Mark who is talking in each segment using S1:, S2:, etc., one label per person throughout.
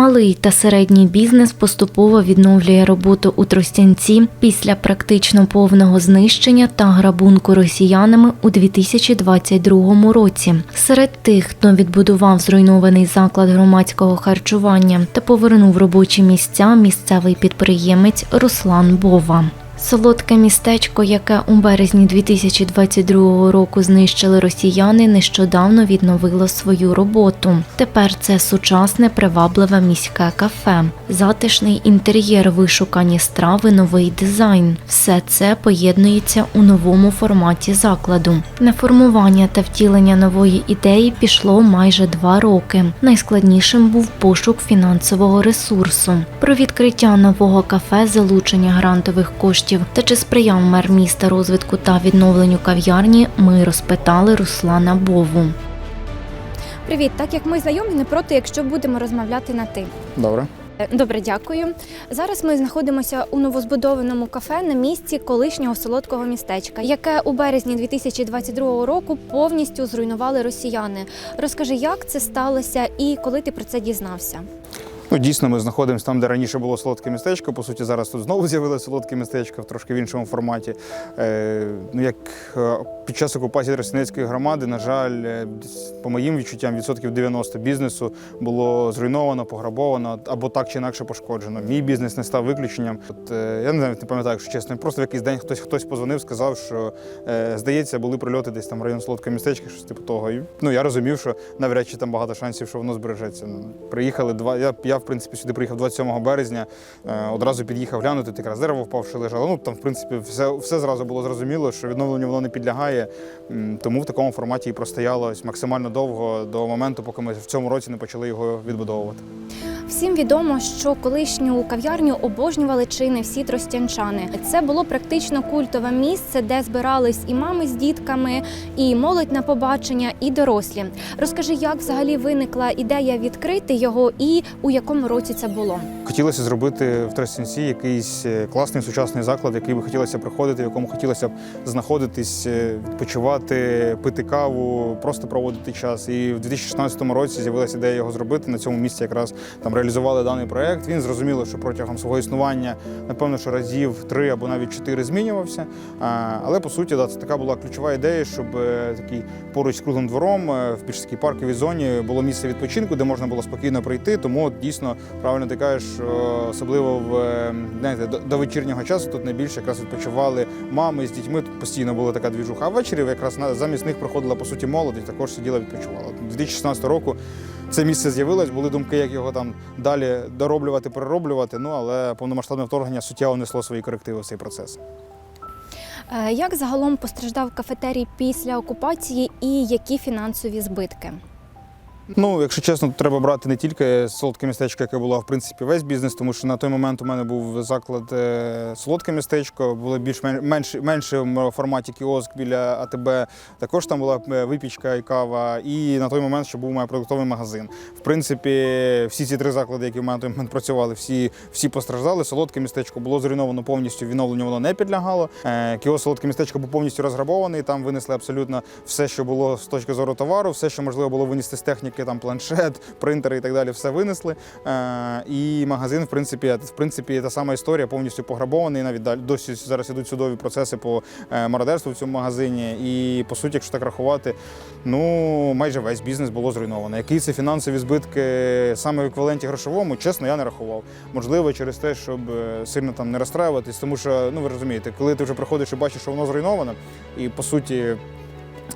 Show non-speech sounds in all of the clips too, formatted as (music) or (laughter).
S1: Малий та середній бізнес поступово відновлює роботу у Тростянці після практично повного знищення та грабунку росіянами у 2022 році. Серед тих, хто відбудував зруйнований заклад громадського харчування та повернув робочі місця, місцевий підприємець Руслан Бова. Солодке містечко, яке у березні 2022 року знищили росіяни, нещодавно відновило свою роботу. Тепер це сучасне привабливе міське кафе, затишний інтер'єр, вишукані страви, новий дизайн. Все це поєднується у новому форматі закладу. На формування та втілення нової ідеї пішло майже два роки. Найскладнішим був пошук фінансового ресурсу. Про відкриття нового кафе, залучення грантових коштів та чи сприяв мер міста розвитку та відновленню кав'ярні, ми розпитали Руслана Бову.
S2: Привіт, так як ми знайомі, не проти, якщо будемо розмовляти на ти.
S3: Добре.
S2: Е, Добре, дякую. Зараз ми знаходимося у новозбудованому кафе на місці колишнього солодкого містечка, яке у березні 2022 року повністю зруйнували росіяни. Розкажи, як це сталося і коли ти про це дізнався?
S3: Ну, дійсно, ми знаходимося там, де раніше було солодке містечко. По суті, зараз тут знову з'явилося солодке містечко в трошки в іншому форматі. Е, ну, як е, під час окупації Тростянецької громади, на жаль, е, по моїм відчуттям, відсотків 90 бізнесу було зруйновано, пограбовано або так чи інакше пошкоджено. Мій бізнес не став виключенням. От, е, я не знаю, не пам'ятаю, якщо чесно. Просто в якийсь день хтось хтось позвонив, сказав, що е, здається, були прильоти десь там район солодкого містечка, щось типу того. І, ну я розумів, що навряд чи там багато шансів, що воно збережеться. Ну, Приїхали два. Я, я в принципі сюди приїхав 27 березня. Е, одразу під'їхав глянути, якраз дерево впавши лежало. Ну там, в принципі, все, все зразу було зрозуміло, що відновленню воно не підлягає. Тому в такому форматі і простояло ось максимально довго до моменту, поки ми в цьому році не почали його відбудовувати.
S2: Всім відомо, що колишню кав'ярню обожнювали чи не всі тростянчани. Це було практично культове місце, де збирались і мами з дітками, і молодь на побачення, і дорослі. Розкажи, як взагалі виникла ідея відкрити його і у якому році це було?
S3: Хотілося зробити в Тростянці якийсь е, класний сучасний заклад, який би хотілося приходити, в якому хотілося б знаходитись, е, відпочивати, пити каву, просто проводити час. І в 2016 році з'явилася ідея його зробити. На цьому місці якраз там реалізували даний проект. Він зрозуміло, що протягом свого існування, напевно, що разів три або навіть чотири змінювався. Але по суті, да, це така була ключова ідея, щоб е, такий поруч з круглим двором в більш парковій зоні було місце відпочинку, де можна було спокійно прийти. Тому от, дійсно правильно ти кажеш, особливо в е, знаєте, до, вечірнього часу тут найбільше якраз відпочивали мами з дітьми. Тут постійно була така двіжуха. А ввечері якраз замість них приходила по суті молодь також сиділа відпочивала. 2016 року це місце з'явилось, були думки, як його там далі дороблювати, перероблювати. Ну але повномасштабне вторгнення суттєво несло свої корективи в цей процес.
S2: Е, Як загалом постраждав кафетерій після окупації і які фінансові збитки?
S3: Ну, якщо чесно, треба брати не тільки солодке містечко, яке було в принципі весь бізнес, тому що на той момент у мене був заклад е, солодке містечко, було більш менш меншому форматі кіоск біля АТБ. Також там була е, випічка і кава. І на той момент ще був мій продуктовий магазин. В принципі, всі ці три заклади, які в мене на той момент працювали, всі, всі постраждали. Солодке містечко було зруйновано повністю, відновленню воно не підлягало. Е, Кіоск солодке містечко був повністю розграбований. Там винесли абсолютно все, що було з точки зору товару, все, що можливо було винести з техніки, там планшет, принтери і так далі, все винесли. Е, і магазин, в принципі, в принципі, та сама історія повністю пограбований. Навіть досі зараз ідуть судові процеси по е, мародерству в цьому магазині. І по суті, якщо так рахувати, ну майже весь бізнес було зруйновано. Які це фінансові збитки саме в еквіваленті грошовому, чесно, я не рахував. Можливо, через те, щоб е, сильно там не розстраюватись, тому що ну ви розумієте, коли ти вже приходиш і бачиш, що воно зруйноване, і по суті.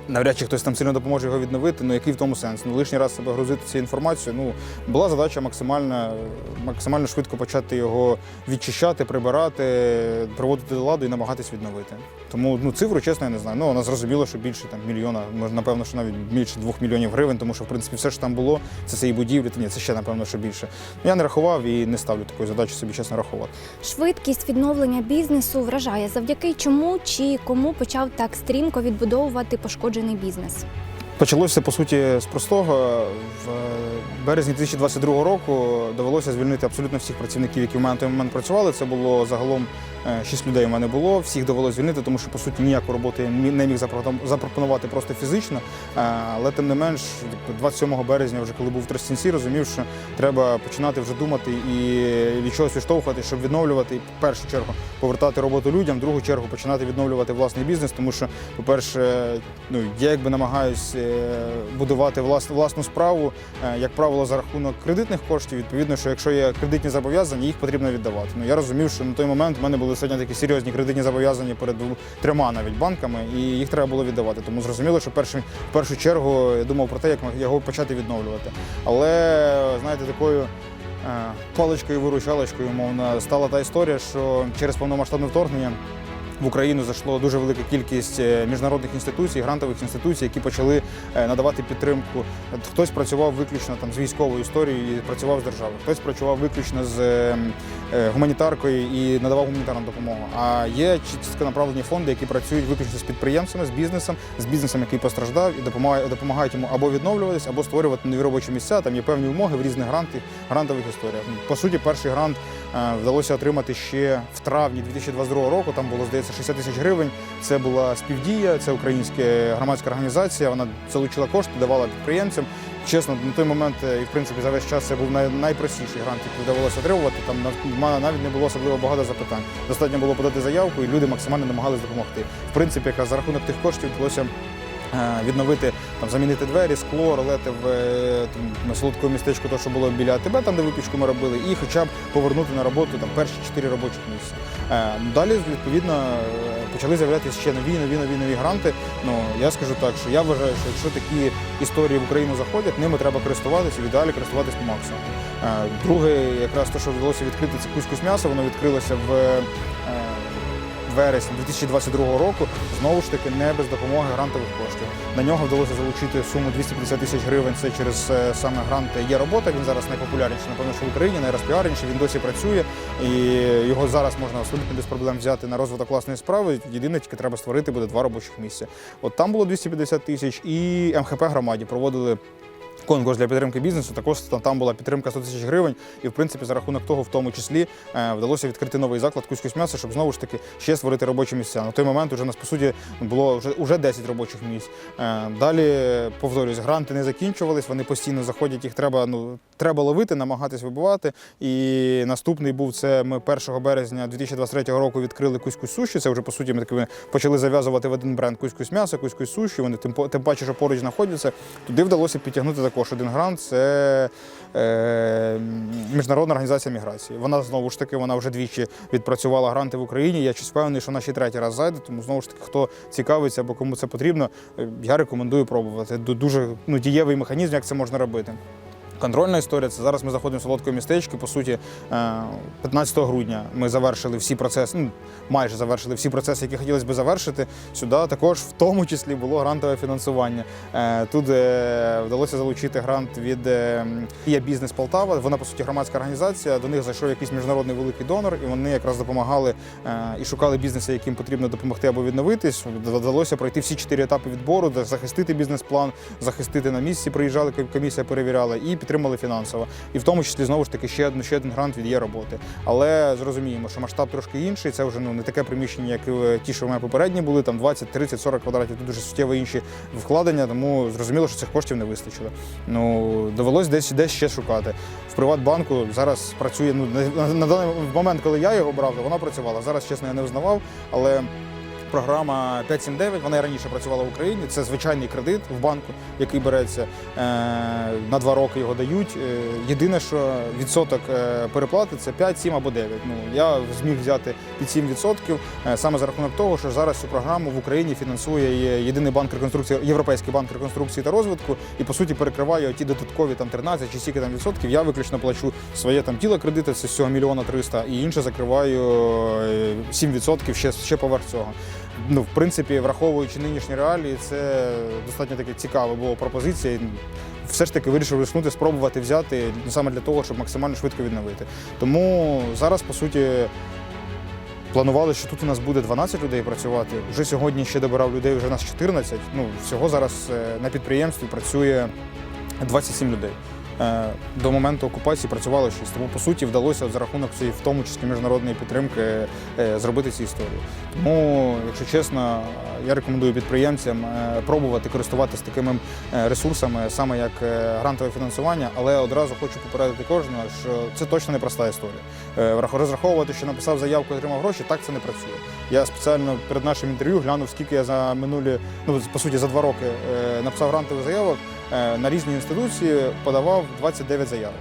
S3: Навряд чи хтось там сильно допоможе його відновити, ну який в тому сенс? Ну лишній раз себе грузити цією інформацією. Ну була задача максимально, максимально швидко почати його відчищати, прибирати, приводити до ладу і намагатись відновити. Тому ну цифру, чесно, я не знаю. Ну вона зрозуміло, що більше там мільйона, може, напевно, що навіть більше двох мільйонів гривень, тому що в принципі все, що там було, це цієї будівлі, то ні, це ще напевно, що більше. Ну, я не рахував і не ставлю такої задачі собі чесно рахувати.
S2: Швидкість відновлення бізнесу вражає, завдяки чому чи кому почав так стрімко відбудовувати пошкоджений бізнес.
S3: Почалося по суті з простого. В березні 2022 року довелося звільнити абсолютно всіх працівників, які в мене на той момент працювали. Це було загалом Е, Шість людей у мене було, всіх довелося звільнити, тому що по суті ніяку роботу я не міг запропон- запропонувати просто фізично. Е, Але тим не менш, 27 березня, вже коли був в Тростянці, розумів, що треба починати вже думати і від чогось відштовхувати, щоб відновлювати і, в першу чергу повертати роботу людям, в другу чергу починати відновлювати власний бізнес, тому що, по-перше, ну я якби намагаюсь е, будувати влас, власну справу, як правило, за рахунок кредитних коштів. Відповідно, що якщо є кредитні зобов'язання, їх потрібно віддавати. Ну я розумів, що на той момент в мене були сьогодні такі серйозні кредитні зобов'язання перед трьома навіть банками, і їх треба було віддавати. Тому зрозуміло, що першим, в першу чергу я думав про те, як його почати відновлювати. Але знаєте, такою. е, Паличкою виручалочкою, умовно, стала та історія, що через повномасштабне вторгнення в Україну зайшло дуже велика кількість е, міжнародних інституцій, грантових інституцій, які почали е, надавати підтримку. Хтось працював виключно там з військовою історією і працював з державою, хтось працював виключно з е, гуманітаркою і надавав гуманітарну допомогу. А є чітко направлені фонди, які працюють виключно з підприємцями, з бізнесом, з бізнесом, який постраждав, і допомагають, йому або відновлюватись, або створювати нові робочі місця. Там є певні вимоги в різних грантах, грантових історіях. По суті, перший грант вдалося отримати ще в травні 2022 року. Там було здається 60 тисяч гривень. Це була співдія, це українська громадська організація. Вона залучила кошти, давала підприємцям. Чесно, на той момент е, і в принципі за весь час це був найпростіший грант, який вдавалося отримувати. Там нав- навіть не було особливо багато запитань. Достатньо було подати заявку, і люди максимально намагались допомогти. В принципі, якраз за рахунок тих коштів вдалося. Е, Відновити там, замінити двері, скло, ролети в е, там, солодкому містечку, то що було біля АТБ, там де випічку ми робили, і хоча б повернути на роботу там перші чотири робочих місця. Е, Далі, відповідно, почали з'являтися ще нові, нові, нові, нові гранти. Ну я скажу так, що я вважаю, що якщо такі історії в Україну заходять, ними треба користуватися, в ідеалі користуватись по максимуму. Друге, якраз те, що вдалося відкрити це кускус м'яса, воно відкрилося в. Вересня 2022 року знову ж таки не без допомоги грантових коштів. На нього вдалося залучити суму 250 тисяч гривень. Це через е, саме грант є робота. Він зараз найпопулярніший, напевно, що в Україні, найрозпіареніший. Він досі працює, і його зараз можна абсолютно без проблем взяти на розвиток власної справи. Єдине, тільки треба створити буде два робочих місця. От там було 250 тисяч, і МХП громаді проводили. Конкурс для підтримки бізнесу також там- була підтримка 100 тисяч гривень, і в принципі за рахунок того, в тому числі, е, вдалося відкрити новий заклад кузькось м'яса, щоб знову ж таки ще створити робочі місця. На той момент уже нас по суті було вже, уже 10 робочих місць. Е, Далі повторюсь, гранти не закінчувались, вони постійно заходять. Їх треба ну треба ловити, намагатись вибивати. І наступний був це. Ми 1 березня 2023 року відкрили кузькусь суші. Це вже по суті ми такими почали зав'язувати в один бренд кузькусь м'яса, кузькусь суші. Вони тим, тим паче, що поруч знаходяться. Туди вдалося підтягнути також один грант. Це е, міжнародна організація міграції. Вона знову ж таки вона вже двічі відпрацювала гранти в Україні. Я щось впевнений, що вона ще третій раз зайде. Тому знову ж таки, хто цікавиться або кому це потрібно, е, я рекомендую пробувати. Дуже ну, дієвий механізм, як це можна робити. Контрольна історія це зараз ми заходимо в солодке містечко. По суті, е, 15 грудня ми завершили всі процеси, ну майже завершили всі процеси, які хотілося б завершити. Сюди також в тому числі було грантове фінансування. Е, Тут е, вдалося залучити грант від е, «Я бізнес Полтава. Вона по суті громадська організація. До них зайшов якийсь міжнародний великий донор, і вони якраз допомагали е, і шукали бізнеси, яким потрібно допомогти або відновитись. Вдалося пройти всі чотири етапи відбору, де захистити бізнес-план, захистити на місці. Приїжджали, комісія перевіряла і підтримали фінансово. І в тому числі знову ж таки ще один, ще один грант від є роботи. Але зрозуміємо, що масштаб трошки інший. Це вже ну не таке приміщення, як е, ті, що в мене попередні були, там 20, 30, 40 квадратів. Тут дуже суттєво інші вкладення, тому зрозуміло, що цих коштів не вистачило. Ну довелось десь десь ще шукати. В Приватбанку зараз працює ну на, на даний момент, коли я його брав, вона працювала. Зараз, чесно, я не взнавав, але. Програма 579, вона раніше працювала в Україні. Це звичайний кредит в банку, який береться е, на два роки його дають. Е, єдине, що відсоток е, переплати це 5, 7 або 9. Ну я зміг взяти під 7 відсотків е, саме за рахунок того, що зараз цю програму в Україні фінансує єдиний банк реконструкції, Європейський банк реконструкції та розвитку, і по суті перекриває ті додаткові там 13 чи скільки там відсотків. Я виключно плачу своє там тіло кредити, з цього мільйона 300, і інше закриваю е, 7 відсотків ще, ще поверх цього. Ну, в принципі, враховуючи нинішні реалії, це достатньо таке цікава була пропозиція. Все ж таки вирішив рискнути, спробувати взяти саме для того, щоб максимально швидко відновити. Тому зараз, по суті, планували, що тут у нас буде 12 людей працювати. Вже сьогодні ще добирав людей, вже нас 14. Ну, всього зараз е, на підприємстві працює 27 людей. Е, до моменту окупації працювало шість. Тому по суті вдалося за рахунок цієї, в тому числі міжнародної підтримки, е, зробити цю історію. Тому, якщо чесно, я рекомендую підприємцям е, пробувати користуватися такими ресурсами, саме як грантове фінансування, але одразу хочу попередити кожного, що це точно не проста історія. Розраховувати, що написав заявку, отримав гроші, так це не працює. Я спеціально перед нашим інтерв'ю глянув, скільки я за минулі, ну по суті, за два роки написав грантових заявок на різні інституції, подавав 29 заяв.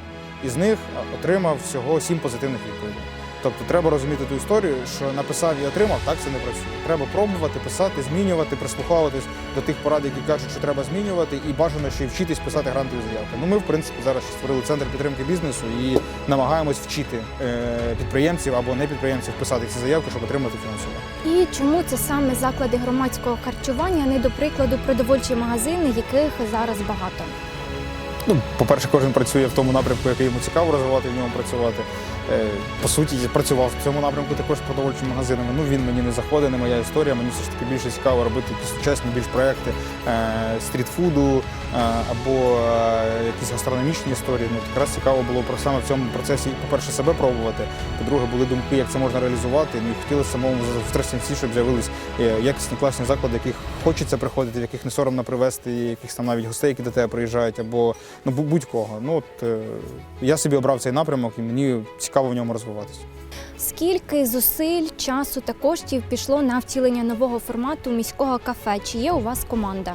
S3: Із них е, отримав всього 7 позитивних відповідей. Тобто треба розуміти ту історію, що написав і отримав, так це не працює. Треба пробувати, писати, змінювати, прислуховуватись до тих порад, які кажуть, що треба змінювати, і бажано ще й вчитись писати грантові заявки. Ну ми, в принципі, зараз створили центр підтримки бізнесу і намагаємось вчити е, підприємців або не підприємців писати ці заявки, щоб отримати фінансування.
S2: І чому це саме заклади громадського харчування, а не до прикладу продовольчі магазини, яких зараз багато?
S3: Ну, по-перше, кожен працює в тому напрямку, який йому цікаво розвивати, в ньому працювати. Е, По суті, працював в цьому напрямку також продовольчими магазинами. Ну він мені не заходить, не моя історія. Мені все ж таки більше цікаво робити сучасні більш проекти е, стрітфуду е, або якісь гастрономічні історії. Ну якраз цікаво було саме в цьому процесі, по-перше, себе пробувати. По-друге, були думки, як це можна реалізувати. Ну і хотілося самому в Тростянці, щоб з'явились якісні класні заклади, яких хочеться приходити, в яких не соромно привезти, якихось там навіть гостей, які до тебе приїжджають, або ну будь-кого. Ну от я собі обрав цей напрямок, і мені цікаво в ньому розвиватися.
S2: Скільки зусиль, часу та коштів пішло на втілення нового формату міського кафе? Чи є у вас команда?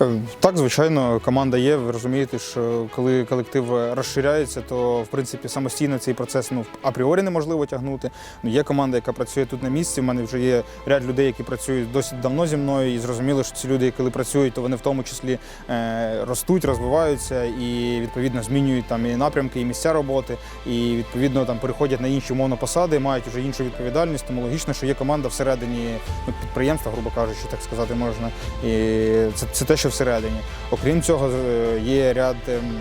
S3: Е, Так, звичайно, команда є. Ви розумієте, що коли колектив розширяється, то в принципі самостійно цей процес ну апріорі неможливо тягнути. Ну, є команда, яка працює тут на місці. У мене вже є ряд людей, які працюють досить давно зі мною, і зрозуміло, що ці люди, коли працюють, то вони в тому числі е, ростуть, розвиваються і відповідно змінюють там і напрямки, і місця роботи, і відповідно там переходять на інші умовно посади, мають вже іншу відповідальність. Тому логічно, що є команда всередині ну, підприємства, грубо кажучи, так сказати можна. І це, це те, що всередині. Окрім цього, е, є ряд. ем,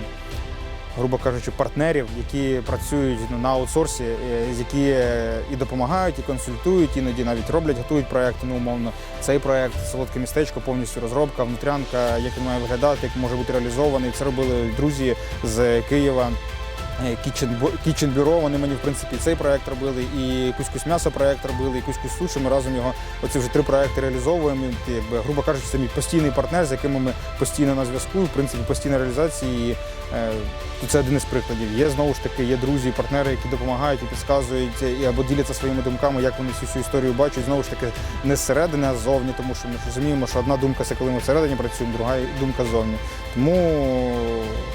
S3: Грубо кажучи, партнерів, які працюють ну, на аутсорсі, е, які е, і допомагають, і консультують, іноді навіть роблять, готують проекти. Ну, умовно, цей проект солодке містечко, повністю розробка, внутрянка, як він має виглядати, як може бути реалізований. Це робили друзі з Києва. Е, Бо- вони мені в принципі цей проект робили, і кусь-кусь м'ясо проект робили, і кусь-кусь суші. Ми разом його оці вже три проекти реалізовуємо. І, якби, грубо кажучи, це мій постійний партнер, з яким ми постійно на зв'язку, в принципі, постійна реалізація. І, е, це один із прикладів. Є знову ж таки, є друзі, партнери, які допомагають і підказують, і або діляться своїми думками, як вони цю всю історію бачать. Знову ж таки, не зсередини, а ззовні, тому що ми розуміємо, що одна думка це коли ми всередині працюємо, друга думка ззовні. Тому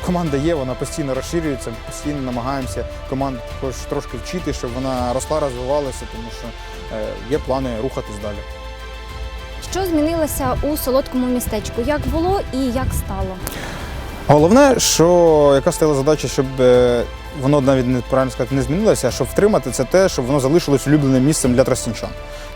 S3: команда є, вона постійно розширюється, постійно намагаємося команду також трошки вчити, щоб вона росла, розвивалася, тому що е, є плани рухатись далі.
S2: Що змінилося у солодкому містечку? Як було і як стало?
S3: Головне, що яка стояла задача, щоб е, воно навіть не правильно сказати не змінилося, а щоб втримати це те, щоб воно залишилось улюбленим місцем для тростянчан.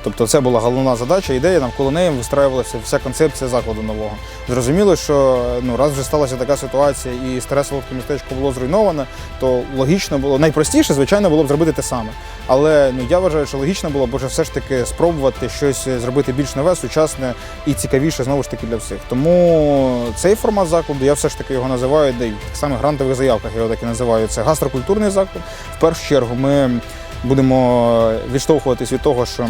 S3: Тобто це була головна задача, ідея, навколо неї вистраювалася вся концепція закладу нового. Зрозуміло, що ну, раз вже сталася така ситуація і старе містечко було зруйноване, то логічно було найпростіше, звичайно, було б зробити те саме. Але ну я вважаю, що логічно було б все ж таки спробувати щось зробити більш нове, сучасне і цікавіше знову ж таки для всіх. Тому цей формат закладу я все ж таки його називаю, де так само грантових заявках я його так і називаю. Це гастрокультурний заклад. В першу чергу ми будемо відштовхуватись від того, що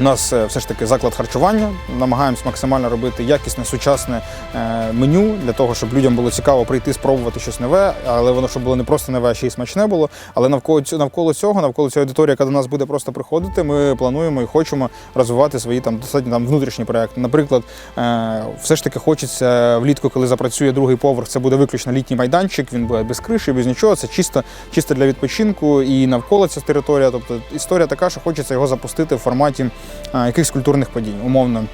S3: у нас е, все ж таки заклад харчування. Намагаємось максимально робити якісне, сучасне е, меню для того, щоб людям було цікаво прийти, спробувати щось нове, але воно щоб було не просто нове, а ще й смачне було. Але навколо навколо цього, навколо цієї аудиторії, яка до нас буде просто приходити, ми плануємо і хочемо розвивати свої там достатньо там внутрішні проекти. Наприклад, е, все ж таки хочеться влітку, коли запрацює другий поверх, це буде виключно літній майданчик. Він буде без криші, без нічого. Це чисто, чисто для відпочинку і навколо ця територія. Тобто історія така, що хочеться його запустити в форматі якихось культурних подій, умовно.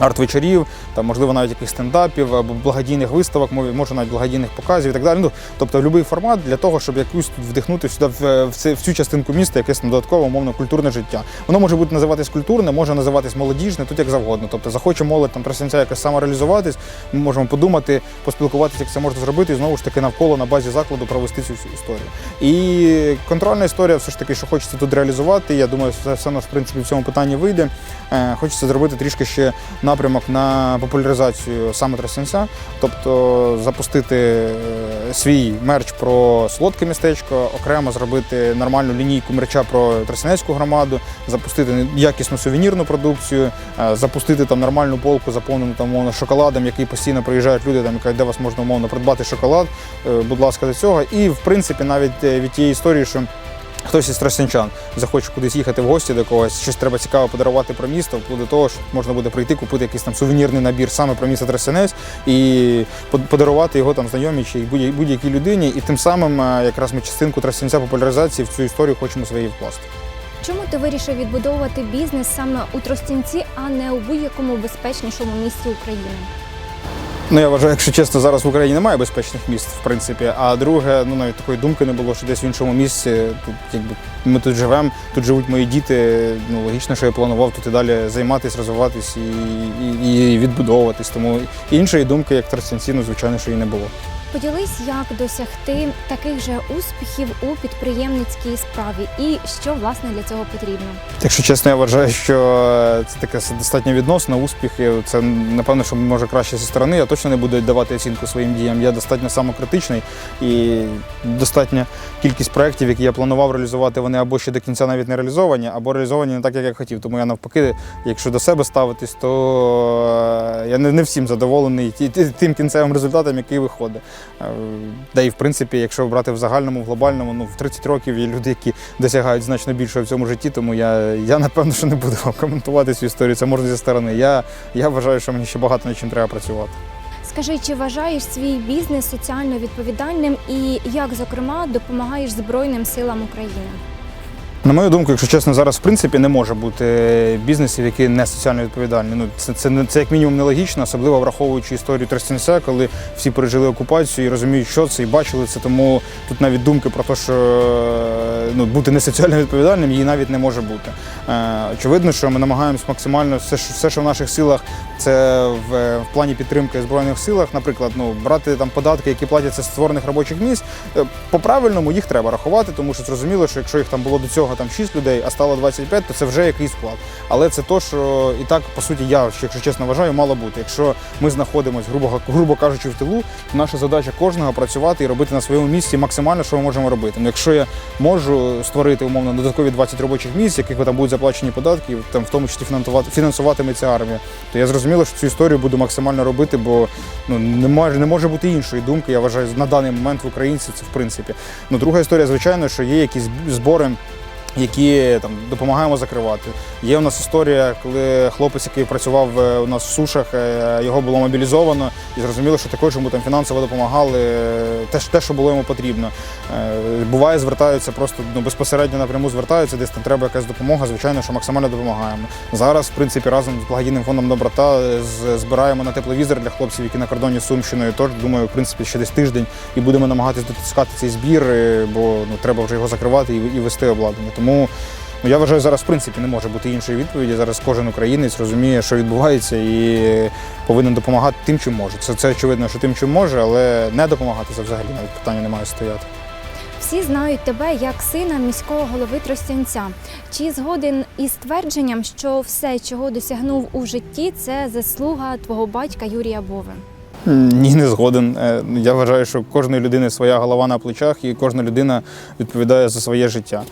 S3: Арт-вечорів, там, можливо, навіть якихось стендапів або благодійних виставок, може навіть благодійних показів і так далі. Ну, тобто будь-який формат для того, щоб якусь тут вдихнути сюди в, в, цю частинку міста якесь додаткове, умовно, культурне життя. Воно може бути називатись культурне, може називатись молодіжне, тут як завгодно. Тобто захоче молодь там трасянця якось самореалізуватись, ми можемо подумати, поспілкуватися, як це можна зробити, і знову ж таки навколо на базі закладу провести цю всю історію. І контрольна історія, все ж таки, що хочеться тут реалізувати. Я думаю, це все у нас в принципі в цьому питанні вийде. Е, Хочеться зробити трішки ще напрямок на популяризацію саме Тростянця, тобто запустити е, свій мерч про солодке містечко, окремо зробити нормальну лінійку мерча про Тростянецьку громаду, запустити якісну сувенірну продукцію, е, запустити там нормальну полку, заповнену там умовно шоколадом, який постійно приїжджають люди, там де вас можна умовно придбати шоколад. Е, Будь ласка, до цього. І в принципі, навіть від тієї історії, що. Хтось із тростянчан захоче кудись їхати в гості до когось, щось треба цікаво подарувати про місто, вплоть до того, що можна буде прийти, купити якийсь там сувенірний набір саме про місто Тростянець і под- подарувати його там знайомій чи будь- будь-якій людині. І тим самим е, якраз ми частинку Тростянця популяризації в цю історію хочемо своєї вкласти.
S2: Чому ти вирішив відбудовувати бізнес саме у Тростянці, а не у будь-якому безпечнішому місті України?
S3: Ну я вважаю, якщо чесно, зараз в Україні немає безпечних міст, в принципі. А друге, ну навіть такої думки не було, що десь в іншому місці. Тут якби ми тут живемо, тут живуть мої діти. Ну логічно, що я планував тут і далі займатися, розвиватись і, і, і відбудовуватись. Тому іншої думки, як Тростянці, ну звичайно, що і не було.
S2: Поділись, як досягти таких же успіхів у підприємницькій справі і що власне для цього потрібно.
S3: Якщо чесно, я вважаю, що це таке достатньо відносно успіхи. Це напевно, що може краще зі сторони. Я точно не буду давати оцінку своїм діям. Я достатньо самокритичний і достатня кількість проєктів, які я планував реалізувати, вони або ще до кінця навіть не реалізовані, або реалізовані не так, як я хотів. Тому я навпаки, якщо до себе ставитись, то е, я не, всім задоволений тим кінцевим результатом, який виходить. Е, Да і в принципі, якщо брати в загальному, в глобальному, ну в 30 років є люди, які досягають значно більшого в цьому житті, тому я, я напевно, що не буду коментувати цю історію. Це можна зі сторони. Я, я вважаю, що мені ще багато над чим треба працювати.
S2: Скажи, чи вважаєш свій бізнес соціально відповідальним і як, зокрема, допомагаєш Збройним силам України?
S3: На мою думку, якщо чесно, зараз в принципі не може бути бізнесів, які не соціально відповідальні. Ну це, це, це як мінімум нелогічно, особливо враховуючи історію Тростянця, коли всі пережили окупацію і розуміють, що це, і бачили це. Тому тут навіть думки про те, що е, ну, бути не соціально відповідальним, її навіть не може бути. Е, очевидно, що ми намагаємось максимально все, що- все, що в наших силах, це в, в плані підтримки збройних силах, наприклад, ну брати там податки, які платяться з створених робочих місць. Е, По-правильному їх треба рахувати, тому що зрозуміло, що якщо їх там було до цього там 6 людей, а стало 25, то це вже якийсь вклад. Але це то, що і так, по суті, я, якщо чесно вважаю, мало бути. Якщо ми знаходимося, грубо, грубо кажучи, в тилу, то наша задача кожного працювати і робити на своєму місці максимально, що ми можемо робити. Ну, якщо я можу створити умовно додаткові 20 робочих місць, яких там будуть заплачені податки, там в тому числі фінансувати, фінансуватиметься армія, то я зрозуміло, що цю історію буду максимально робити, бо ну не може не може бути іншої думки. Я вважаю, на даний момент в українців це в принципі. Ну друга історія, звичайно, що є якісь збори. Які там допомагаємо закривати. Є у нас історія, коли хлопець, який працював е, у нас в сушах, е, його було мобілізовано, і зрозуміло, що також йому там фінансово допомагали е, те, що- було йому потрібно. Буває, звертаються просто ну, безпосередньо напряму звертаються, десь там треба якась допомога. Звичайно, що максимально допомагаємо. Зараз, в принципі, разом з благодійним фондом доброта збираємо на тепловізор для хлопців, які на кордоні з Сумщиною. Тож думаю, в принципі, ще десь тиждень і будемо намагатись дотискати цей збір, бо ну треба вже його закривати і, і вести обладнання. Тому ну я вважаю, зараз в принципі не може бути іншої відповіді. Зараз кожен українець розуміє, що відбувається, і повинен допомагати тим, чим може. Це, це очевидно, що тим, чим може, але не допомагати це взагалі навіть питання не має стояти.
S2: Всі знають тебе як сина міського голови Тростянця. Чи згоден із твердженням, що все, чого досягнув у житті, це заслуга твого батька Юрія Бови?
S3: Ні, не згоден. Е, Я вважаю, що кожної людини своя голова на плечах, і кожна людина відповідає за своє життя.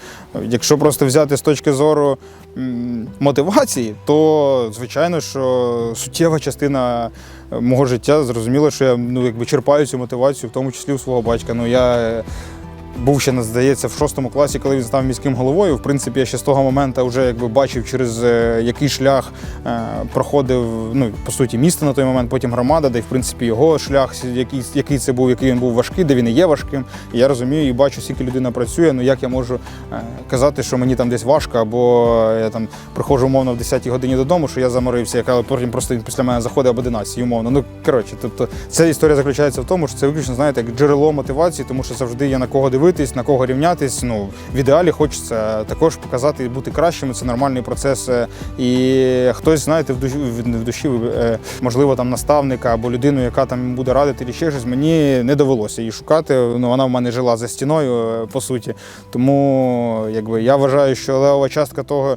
S3: Якщо просто взяти з точки зору мотивації, то звичайно, що суттєва частина е, мого життя зрозуміло, що я ну, якби черпаю цю мотивацію, в тому числі у свого батька. Ну я е, був ще, здається, в шостому класі, коли він став міським головою. В принципі, я ще з того моменту вже якби бачив, через е, який шлях е, проходив ну, по суті місто на той момент, потім громада, де в принципі його шлях, який, який це був, який він був важкий, де він і є важким. І я розумію і бачу, скільки людина працює. Ну як я можу е, казати, що мені там десь важко, або я там приходжу умовно в 10-й годині додому, що я заморився, яка потім просто він після мене заходить об 11 умовно. Ну коротше, тобто ця історія заключається в тому, що це виключно знаєте як джерело мотивації, тому що завжди є на кого дивитися. Дивитись, на кого рівнятись. Ну, в ідеалі хочеться також показати і бути кращими. Це нормальний процес. Е, І хтось, знаєте, в душі, в душі е, можливо, там наставника або людину, яка там буде радити, чи ще щось, мені не довелося її шукати. Ну, вона в мене жила за стіною, е, по суті. Тому якби, я вважаю, що левова частка того,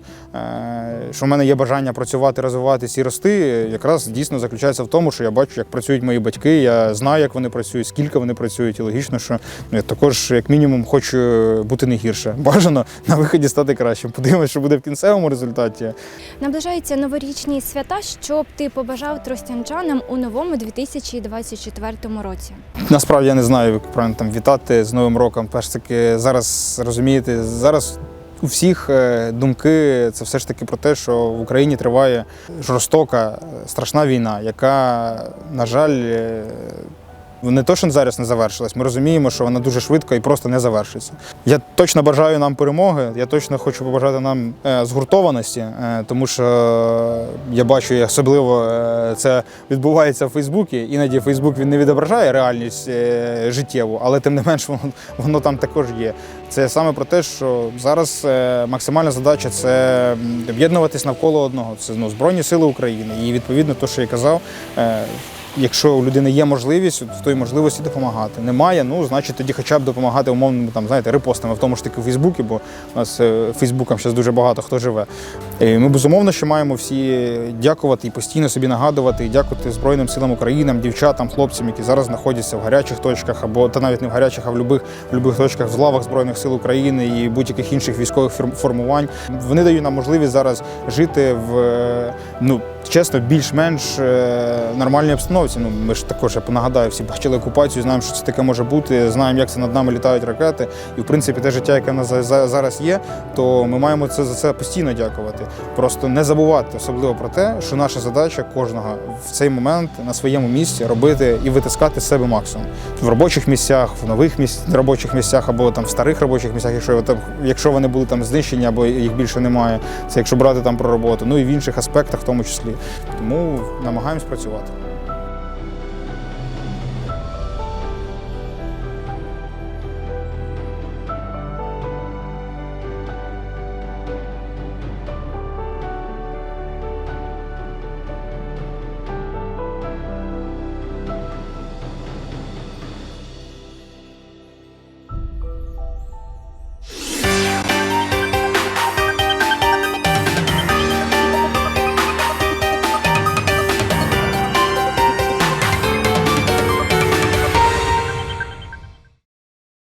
S3: що в мене є бажання працювати, розвиватися і рости, якраз дійсно заключається в тому, що я бачу, як працюють мої батьки. Я знаю, як вони працюють, скільки вони працюють, і логічно, що ну, я також, як мінімум, хочу бути не гірше. (laughs) Бажано на виході стати кращим. Подивимось, що буде в кінцевому результаті.
S2: Наближаються новорічні свята. Що б ти побажав тростянчанам у новому 2024 році?
S3: Насправді я не знаю, як правильно там вітати з Новим роком. Перш таки, зараз розумієте, зараз у всіх е, думки це все ж таки про те, що в Україні триває жорстока, е, страшна війна, яка, на жаль, е, не то, що зараз не завершилась, ми розуміємо, що вона дуже швидко і просто не завершиться. Я точно бажаю нам перемоги. Я точно хочу побажати нам е, згуртованості, е, тому що я бачу, особливо е, це відбувається в Фейсбуці. Іноді Фейсбук він не відображає реальність е, життєву, але тим не менш воно, воно там також є. Це саме про те, що зараз е, максимальна задача це об'єднуватись навколо одного. Це ну, Збройні Сили України. І відповідно, те, що я казав. Якщо у людини є можливість, в той можливості допомагати. Немає, ну значить тоді хоча б допомагати умовними там, знаєте, репостами, в тому ж таки у Фейсбуці, бо у нас е, Фейсбуком зараз дуже багато хто живе. І ми безумовно ще маємо всі дякувати і постійно собі нагадувати, і дякувати Збройним силам України, дівчатам, хлопцям, які зараз знаходяться в гарячих точках, або та навіть не в гарячих, а в любих, в любих точках в лавах Збройних сил України і будь-яких інших військових формувань. Вони дають нам можливість зараз жити в е, ну чесно, більш-менш е, нормальній обстановці. Ну ми ж також я нагадаю, всі бачили окупацію, знаємо, що це таке може бути. Знаємо, як це над нами літають ракети. І в принципі, те життя, яке в нас за- за- зараз є, то ми маємо це за це постійно дякувати. Просто не забувати особливо про те, що наша задача кожного в цей момент на своєму місці робити і витискати з себе максимум в робочих місцях, в нових місць, робочих місцях або там в старих робочих місцях, якщо там, якщо вони були там знищені або їх більше немає. Це якщо брати там про роботу, ну і в інших аспектах, в тому числі. Тому намагаємось працювати.